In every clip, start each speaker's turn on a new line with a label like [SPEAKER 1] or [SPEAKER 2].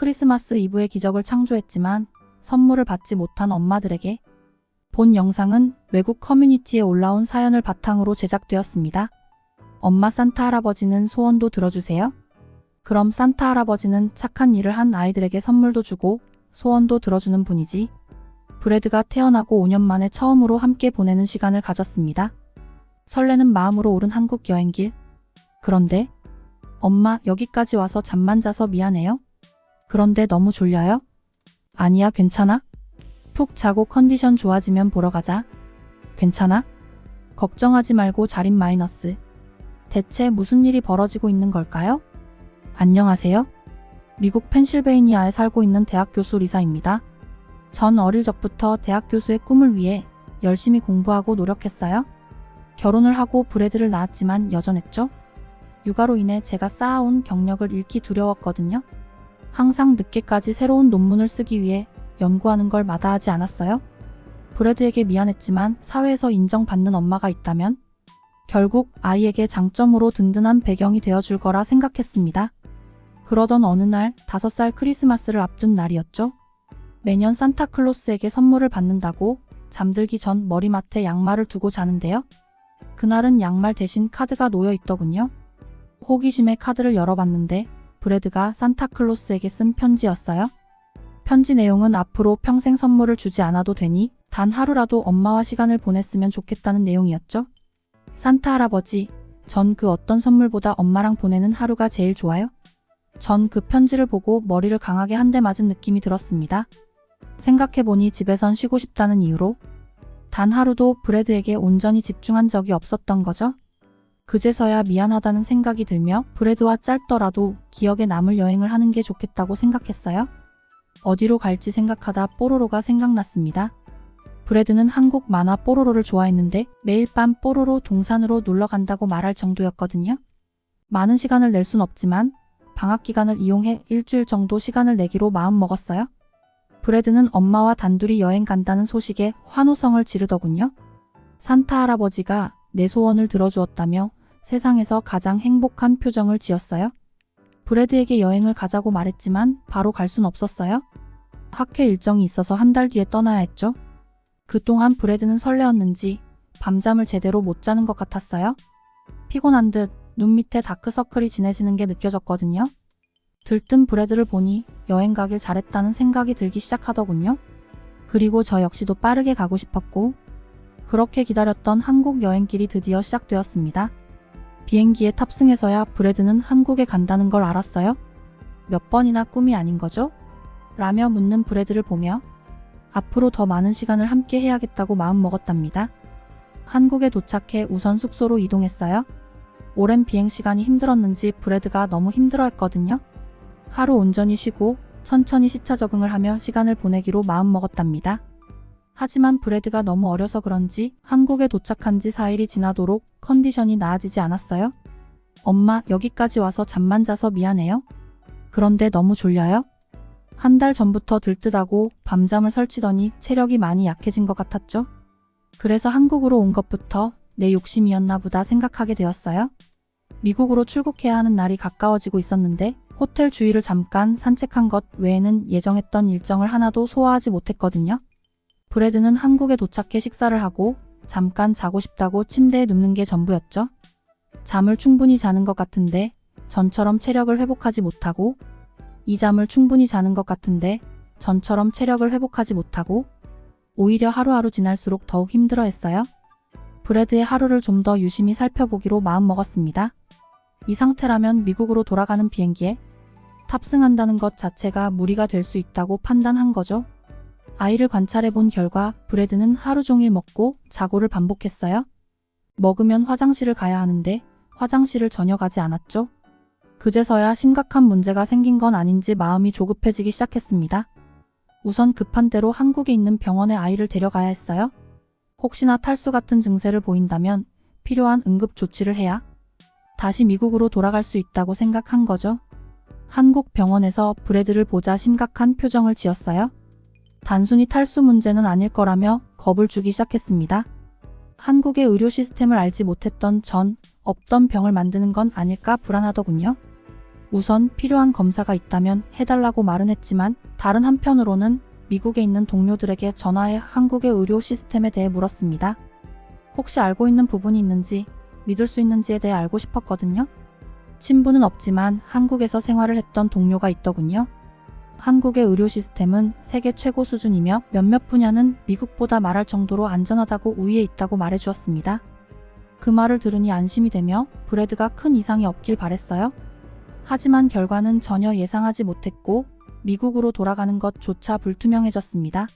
[SPEAKER 1] 크리스마스 이브의 기적을 창조했지만 선물을 받지 못한 엄마들에게 본 영상은 외국 커뮤니티에 올라온 사연을 바탕으로 제작되었습니다. 엄마 산타 할아버지는 소원도 들어주세요. 그럼 산타 할아버지는 착한 일을 한 아이들에게 선물도 주고 소원도 들어주는 분이지. 브래드가 태어나고 5년 만에 처음으로 함께 보내는 시간을 가졌습니다. 설레는 마음으로 오른 한국 여행길. 그런데 엄마 여기까지 와서 잠만 자서 미안해요. 그런데 너무 졸려요? 아니야 괜찮아? 푹 자고 컨디션 좋아지면 보러 가자. 괜찮아? 걱정하지 말고 자린 마이너스. 대체 무슨 일이 벌어지고 있는 걸까요? 안녕하세요. 미국 펜실베이니아에 살고 있는 대학 교수 리사입니다. 전 어릴 적부터 대학 교수의 꿈을 위해 열심히 공부하고 노력했어요. 결혼을 하고 브래드를 낳았지만 여전했죠. 육아로 인해 제가 쌓아온 경력을 잃기 두려웠거든요. 항상 늦게까지 새로운 논문을 쓰기 위해 연구하는 걸 마다하지 않았어요. 브래드에게 미안했지만 사회에서 인정받는 엄마가 있다면 결국 아이에게 장점으로 든든한 배경이 되어줄 거라 생각했습니다. 그러던 어느 날 5살 크리스마스를 앞둔 날이었죠. 매년 산타클로스에게 선물을 받는다고 잠들기 전 머리맡에 양말을 두고 자는데요. 그날은 양말 대신 카드가 놓여 있더군요. 호기심에 카드를 열어봤는데 브래드가 산타클로스에게 쓴 편지였어요. 편지 내용은 앞으로 평생 선물을 주지 않아도 되니 단 하루라도 엄마와 시간을 보냈으면 좋겠다는 내용이었죠. 산타 할아버지, 전 그 어떤 선물보다 엄마랑 보내는 하루가 제일 좋아요. 전 그 편지를 보고 머리를 강하게 한 대 맞은 느낌이 들었습니다. 생각해보니 집에선 쉬고 싶다는 이유로 단 하루도 브래드에게 온전히 집중한 적이 없었던 거죠. 그제서야 미안하다는 생각이 들며 브래드와 짧더라도 기억에 남을 여행을 하는 게 좋겠다고 생각했어요. 어디로 갈지 생각하다 뽀로로가 생각났습니다. 브래드는 한국 만화 뽀로로를 좋아했는데 매일 밤 뽀로로 동산으로 놀러 간다고 말할 정도였거든요. 많은 시간을 낼 순 없지만 방학 기간을 이용해 일주일 정도 시간을 내기로 마음 먹었어요. 브래드는 엄마와 단둘이 여행 간다는 소식에 환호성을 지르더군요. 산타 할아버지가 내 소원을 들어주었다며 세상에서 가장 행복한 표정을 지었어요. 브래드에게 여행을 가자고 말했지만 바로 갈 순 없었어요. 학회 일정이 있어서 한 달 뒤에 떠나야 했죠. 그동안 브래드는 설레었는지 밤잠을 제대로 못 자는 것 같았어요. 피곤한 듯 눈 밑에 다크서클이 진해지는 게 느껴졌거든요. 들뜬 브래드를 보니 여행 가길 잘했다는 생각이 들기 시작하더군요. 그리고 저 역시도 빠르게 가고 싶었고, 그렇게 기다렸던 한국 여행길이 드디어 시작되었습니다. 비행기에 탑승해서야 브래드는 한국에 간다는 걸 알았어요. 몇 번이나 꿈이 아닌 거죠? 라며 묻는 브래드를 보며 앞으로 더 많은 시간을 함께 해야겠다고 마음먹었답니다. 한국에 도착해 우선 숙소로 이동했어요. 오랜 비행 시간이 힘들었는지 브래드가 너무 힘들어했거든요. 하루 온전히 쉬고 천천히 시차 적응을 하며 시간을 보내기로 마음먹었답니다. 하지만 브래드가 너무 어려서 그런지 한국에 도착한 지 4일이 지나도록 컨디션이 나아지지 않았어요. 엄마, 여기까지 와서 잠만 자서 미안해요. 그런데 너무 졸려요? 한 달 전부터 들뜨다고 밤잠을 설치더니 체력이 많이 약해진 것 같았죠? 그래서 한국으로 온 것부터 내 욕심이었나 보다 생각하게 되었어요. 미국으로 출국해야 하는 날이 가까워지고 있었는데 호텔 주위를 잠깐 산책한 것 외에는 예정했던 일정을 하나도 소화하지 못했거든요. 브래드는 한국에 도착해 식사를 하고 잠깐 자고 싶다고 침대에 눕는 게 전부였죠. 잠을 충분히 자는 것 같은데 전처럼 체력을 회복하지 못하고 이 잠을 충분히 자는 것 같은데 전처럼 체력을 회복하지 못하고 오히려 하루하루 지날수록 더욱 힘들어 했어요. 브래드의 하루를 좀 더 유심히 살펴보기로 마음먹었습니다. 이 상태라면 미국으로 돌아가는 비행기에 탑승한다는 것 자체가 무리가 될 수 있다고 판단한 거죠. 아이를 관찰해 본 결과 브래드는 하루 종일 먹고 자고를 반복했어요. 먹으면 화장실을 가야 하는데 화장실을 전혀 가지 않았죠. 그제서야 심각한 문제가 생긴 건 아닌지 마음이 조급해지기 시작했습니다. 우선 급한 대로 한국에 있는 병원에 아이를 데려가야 했어요. 혹시나 탈수 같은 증세를 보인다면 필요한 응급 조치를 해야 다시 미국으로 돌아갈 수 있다고 생각한 거죠. 한국 병원에서 브래드를 보자 심각한 표정을 지었어요. 단순히 탈수 문제는 아닐 거라며 겁을 주기 시작했습니다. 한국의 의료 시스템을 알지 못했던 전 없던 병을 만드는 건 아닐까 불안하더군요. 우선 필요한 검사가 있다면 해달라고 말은 했지만 다른 한편으로는 미국에 있는 동료들에게 전화해 한국의 의료 시스템에 대해 물었습니다. 혹시 알고 있는 부분이 있는지 믿을 수 있는지에 대해 알고 싶었거든요. 친분은 없지만 한국에서 생활을 했던 동료가 있더군요. 한국의 의료 시스템은 세계 최고 수준이며 몇몇 분야는 미국보다 말할 정도로 안전하다고 우위에 있다고 말해 주었습니다. 그 말을 들으니 안심이 되며 브래드가 큰 이상이 없길 바랬어요. 하지만 결과는 전혀 예상하지 못했고 미국으로 돌아가는 것조차 불투명해졌습니다.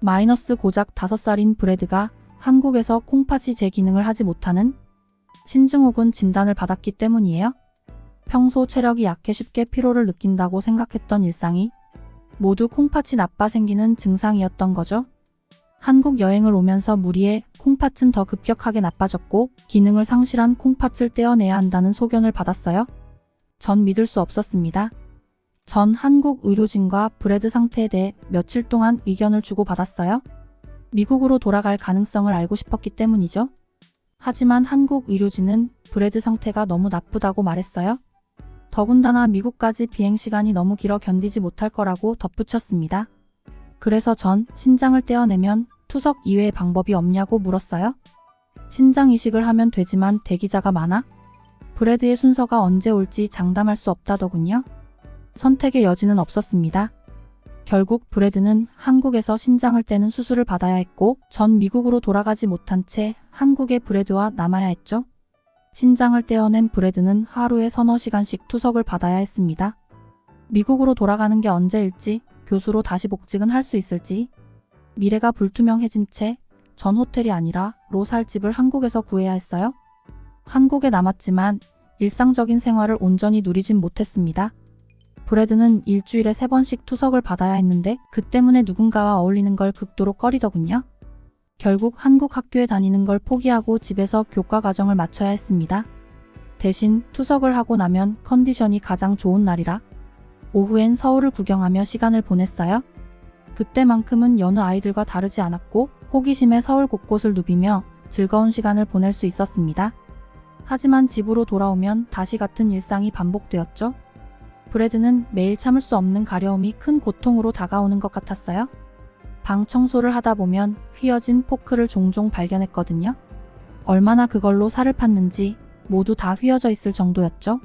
[SPEAKER 1] 마이너스 고작 5살인 브래드가 한국에서 콩팥이 제 기능을 하지 못하는 신증 혹은 진단을 받았기 때문이에요. 평소 체력이 약해 쉽게 피로를 느낀다고 생각했던 일상이 모두 콩팥이 나빠 생기는 증상이었던 거죠. 한국 여행을 오면서 무리해 콩팥은 더 급격하게 나빠졌고 기능을 상실한 콩팥을 떼어내야 한다는 소견을 받았어요. 전 믿을 수 없었습니다. 전 한국 의료진과 브레드 상태에 대해 며칠 동안 의견을 주고받았어요. 미국으로 돌아갈 가능성을 알고 싶었기 때문이죠. 하지만 한국 의료진은 브레드 상태가 너무 나쁘다고 말했어요. 더군다나 미국까지 비행 시간이 너무 길어 견디지 못할 거라고 덧붙였습니다. 그래서 전 신장을 떼어내면 투석 이외의 방법이 없냐고 물었어요. 신장 이식을 하면 되지만 대기자가 많아? 브레드의 순서가 언제 올지 장담할 수 없다더군요. 선택의 여지는 없었습니다. 결국 브레드는 한국에서 신장을 떼는 수술을 받아야 했고 전 미국으로 돌아가지 못한 채 한국의 브레드와 남아야 했죠. 신장을 떼어낸 브레드는 하루에 서너 시간씩 투석을 받아야 했습니다. 미국으로 돌아가는 게 언제일지 교수로 다시 복직은 할 수 있을지 미래가 불투명해진 채 전 호텔이 아니라 로살 집을 한국에서 구해야 했어요. 한국에 남았지만 일상적인 생활을 온전히 누리진 못했습니다. 브래드는 일주일에 세 번씩 투석을 받아야 했는데 그 때문에 누군가와 어울리는 걸 극도로 꺼리더군요. 결국 한국 학교에 다니는 걸 포기하고 집에서 교과 과정을 마쳐야 했습니다. 대신 투석을 하고 나면 컨디션이 가장 좋은 날이라 오후엔 서울을 구경하며 시간을 보냈어요. 그때만큼은 여느 아이들과 다르지 않았고 호기심에 서울 곳곳을 누비며 즐거운 시간을 보낼 수 있었습니다. 하지만 집으로 돌아오면 다시 같은 일상이 반복되었죠. 브래드는 매일 참을 수 없는 가려움이 큰 고통으로 다가오는 것 같았어요. 방 청소를 하다 보면 휘어진 포크를 종종 발견했거든요. 얼마나 그걸로 살을 팠는지 모두 다 휘어져 있을 정도였죠.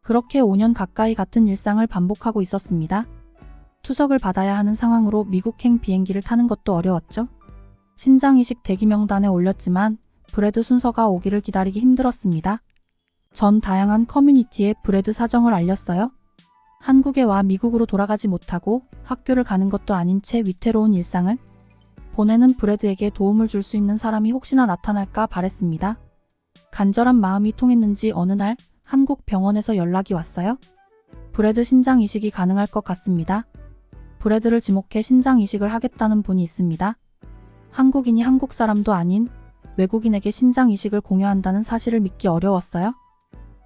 [SPEAKER 1] 그렇게 5년 가까이 같은 일상을 반복하고 있었습니다. 투석을 받아야 하는 상황으로 미국행 비행기를 타는 것도 어려웠죠. 신장 이식 대기 명단에 올렸지만 브레드 순서가 오기를 기다리기 힘들었습니다. 전 다양한 커뮤니티에 브레드 사정을 알렸어요. 한국에 와 미국으로 돌아가지 못하고 학교를 가는 것도 아닌 채 위태로운 일상을 보내는 브레드에게 도움을 줄 수 있는 사람이 혹시나 나타날까 바랬습니다. 간절한 마음이 통했는지 어느 날 한국 병원에서 연락이 왔어요. 브레드 신장 이식이 가능할 것 같습니다. 브레드를 지목해 신장 이식을 하겠다는 분이 있습니다. 한국인이 한국 사람도 아닌 외국인에게 신장 이식을 공여한다는 사실을 믿기 어려웠어요.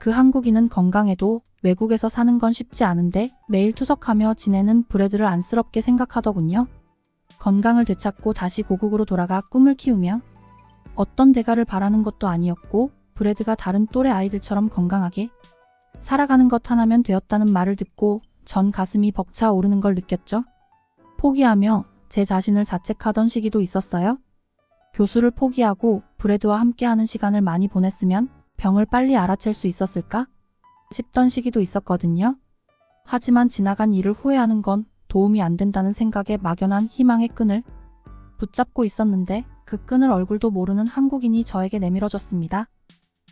[SPEAKER 1] 그 한국인은 건강해도 외국에서 사는 건 쉽지 않은데 매일 투석하며 지내는 브레드를 안쓰럽게 생각하더군요. 건강을 되찾고 다시 고국으로 돌아가 꿈을 키우며 어떤 대가를 바라는 것도 아니었고 브레드가 다른 또래 아이들처럼 건강하게 살아가는 것 하나면 되었다는 말을 듣고 전 가슴이 벅차 오르는 걸 느꼈죠. 포기하며 제 자신을 자책하던 시기도 있었어요. 교수를 포기하고 브레드와 함께하는 시간을 많이 보냈으면 병을 빨리 알아챌 수 있었을까? 싶던 시기도 있었거든요. 하지만 지나간 일을 후회하는 건 도움이 안 된다는 생각에 막연한 희망의 끈을 붙잡고 있었는데 그 끈을 얼굴도 모르는 한국인이 저에게 내밀어줬습니다.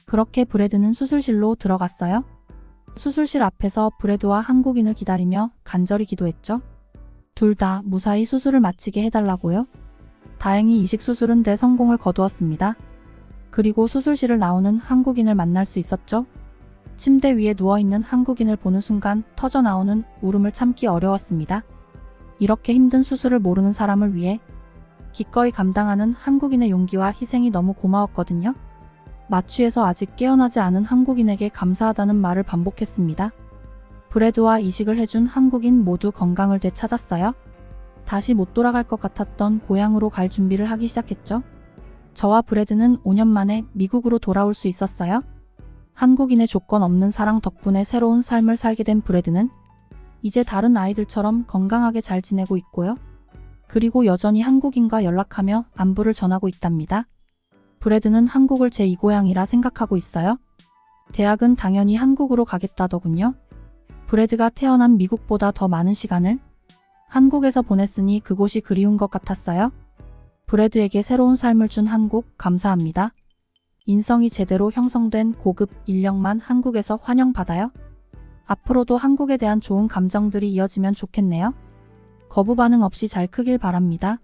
[SPEAKER 1] 그렇게 브레드는 수술실로 들어갔어요. 수술실 앞에서 브레드와 한국인을 기다리며 간절히 기도했죠. 둘 다 무사히 수술을 마치게 해달라고요. 다행히 이식 수술은 대성공을 거두었습니다. 그리고 수술실을 나오는 한국인을 만날 수 있었죠. 침대 위에 누워있는 한국인을 보는 순간 터져 나오는 울음을 참기 어려웠습니다. 이렇게 힘든 수술을 모르는 사람을 위해 기꺼이 감당하는 한국인의 용기와 희생이 너무 고마웠거든요. 마취에서 아직 깨어나지 않은 한국인에게 감사하다는 말을 반복했습니다. 브레드와 이식을 해준 한국인 모두 건강을 되찾았어요. 다시 못 돌아갈 것 같았던 고향으로 갈 준비를 하기 시작했죠. 저와 브레드는 5년 만에 미국으로 돌아올 수 있었어요. 한국인의 조건 없는 사랑 덕분에 새로운 삶을 살게 된 브래드는 이제 다른 아이들처럼 건강하게 잘 지내고 있고요. 그리고 여전히 한국인과 연락하며 안부를 전하고 있답니다. 브래드는 한국을 제2 고향이라 생각하고 있어요. 대학은 당연히 한국으로 가겠다더군요. 브래드가 태어난 미국보다 더 많은 시간을 한국에서 보냈으니 그곳이 그리운 것 같았어요. 브래드에게 새로운 삶을 준 한국 감사합니다. 인성이 제대로 형성된 고급 인력만 한국에서 환영받아요. 앞으로도 한국에 대한 좋은 감정들이 이어지면 좋겠네요. 거부 반응 없이 잘 크길 바랍니다.